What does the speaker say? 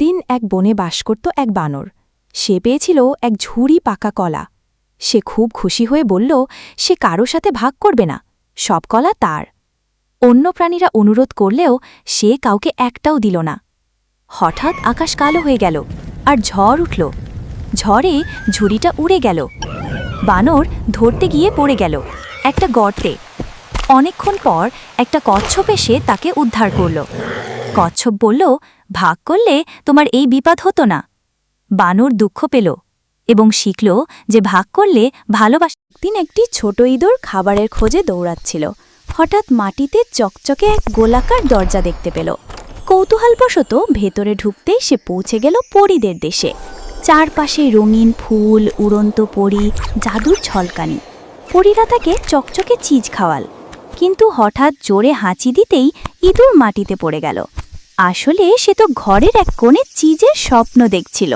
একদিন এক বনে বাস করত এক বানর। সে পেয়েছিল এক ঝুড়ি পাকা কলা। সে খুব খুশি হয়ে বলল, সে কারও সাথে ভাগ করবে না, সব কলা তার। অন্য প্রাণীরা অনুরোধ করলেও সে কাউকে একটাও দিল না। হঠাৎ আকাশ কালো হয়ে গেল আর ঝড় উঠল। ঝড়ে ঝুড়িটা উড়ে গেল। বানর ধরতে গিয়ে পড়ে গেল একটা গর্তে। অনেকক্ষণ পর একটা কচ্ছপ এসে তাকে উদ্ধার করল। কচ্ছপ বলল, ভাগ করলে তোমার এই বিপদ হতো না। বানর দুঃখ পেল এবং শিখল যে ভাগ করলে ভালোবাস দিন একটি ছোট ইঁদুর খাবারের খোঁজে দৌড়াচ্ছিল। হঠাৎ মাটিতে চকচকে এক গোলাকার দরজা দেখতে পেল। কৌতূহলবশত ভেতরে ঢুকতেই সে পৌঁছে গেল পরীদের দেশে। চারপাশে রঙিন ফুল, উড়ন্ত পরী, জাদুর ঝলকানি পরীরা তাকে চকচকে চিজ খাওয়াল। কিন্তু হঠাৎ জোরে হাঁচি দিতেই ইঁদুর মাটিতে পড়ে গেল। আসলে সে তো ঘরের এক কোণে চিজের স্বপ্ন দেখছিল।